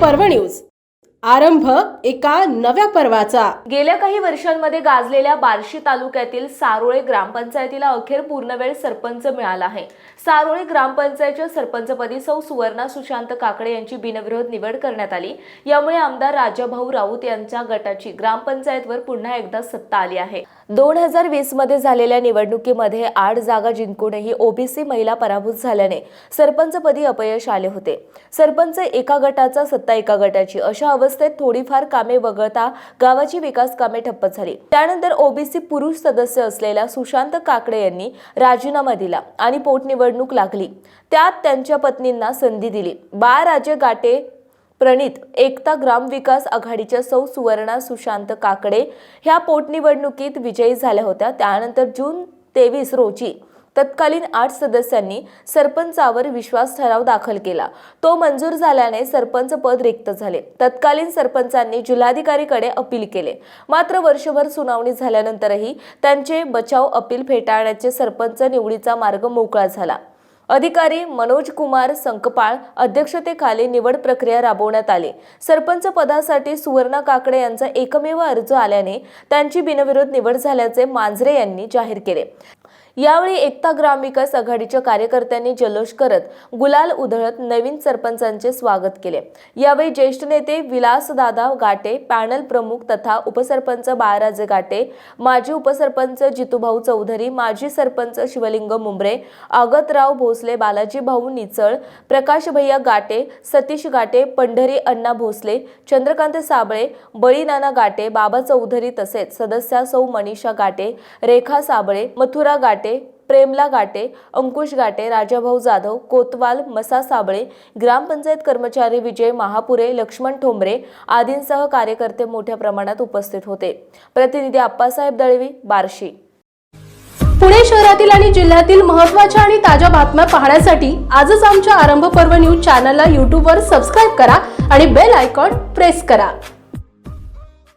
Parbhani news. आरंभ एका नव्या पर्वाचा. गेल्या काही वर्षांमध्ये गाजलेल्या बार्शी तालुक्यातील सारोळे ग्रामपंचायतीला अखेर पूर्णवेळ सरपंच मिळाला आहे. सारोळे ग्रामपंचायतच्या सरपंचपदी सौ सुवर्णा सुशांत काकडे यांची बिनविरोध निवड करण्यात आली. यामुळे आमदार राजाभाऊ राऊत यांच्या गटाची ग्रामपंचायतवर पुन्हा एकदा सत्ता आली आहे. दोन हजार वीसमध्ये झालेल्या निवडणुकीमध्ये आठ जागा जिंकूनही ओबीसी महिला पराभूत झाल्याने सरपंचपदी अपयश आले होते. सरपंच एका गटाचा सत्ता एका गटाची. अशा अवस्था अवस्थेत थोडीफार कामे वगळता गावाची विकास कामे ठप्प झाली. त्यानंतर ओबीसी पुरुष सदस्य असलेल्या सुशांत काकडे यांनी राजीनामा दिला आणि पोटनिवडणूक लागली. त्यात त्यांच्या पत्नींना संधी दिली. बाळराजे गाटे प्रणित एकता ग्रामविकास आघाडीच्या सौ सुवर्णा सुशांत काकडे ह्या पोटनिवडणुकीत विजयी झाल्या होत्या. त्यानंतर जून तेवीस रोजी तत्कालीन आठ सदस्यांनी सरपंचावर विश्वास ठराव दाखल केला. तो मंजूर झाल्याने सरपंच पद रिक्त झाले. तत्कालीन सरपंचांनी जिल्हाधिकारीकडे अपील केले. मात्र वर्षभर सुनावणी झाल्यानंतरही त्यांचे बचाव अपील फेटाळण्याचे सरपंच निवडीचा मार्ग मोकळा झाला. अधिकारी मनोज कुमार संकपाळ अध्यक्षतेखाली निवड प्रक्रिया राबवण्यात आली. सरपंच पदासाठी सुवर्णा काकडे यांचा एकमेव अर्ज आल्याने त्यांची बिनविरोध निवड झाल्याचे मांजरे यांनी जाहीर केले. यावेळी एकता ग्रामविकास आघाडीच्या कार्यकर्त्यांनी जल्लोष करत गुलाल उधळत नवीन सरपंचांचे स्वागत केले. यावेळी ज्येष्ठ नेते विलासदादा गाटे पॅनल प्रमुख तथा उपसरपंच बाळराजे गाटे माजी उपसरपंच जितूभाऊ चौधरी माजी सरपंच शिवलिंग मुंबरे आगतराव भोसले बालाजी भाऊ निचळ प्रकाश भैया गाटे सतीश गाटे पंढरी अण्णा भोसले चंद्रकांत साबळे बळीनाना गाटे बाबा चौधरी तसेच सदस्या सौ मनीषा गाटे रेखा साबळे मथुरा गाटे प्रेमला गाटे अंकुश गाटे राजाभाऊ जाधव कोतवाल मसा साबळे ग्रामपंचायत कर्मचारी विजय महापुरे लक्ष्मण ठोंबरे आदींसह कार्यकर्ते मोठ्या प्रमाणात उपस्थित होते. प्रतिनिधी आप्पासाहेब दळवी बार्शी. पुणे शहरातील आणि जिल्ह्यातील महत्त्वाच्या आणि ताज्या बातम्या पाहण्यासाठी आजच आमच्या आरंभ पर्व न्यूज चॅनलला यूट्यूबवर सबस्क्राईब करा आणि बेल आयकॉन प्रेस करा.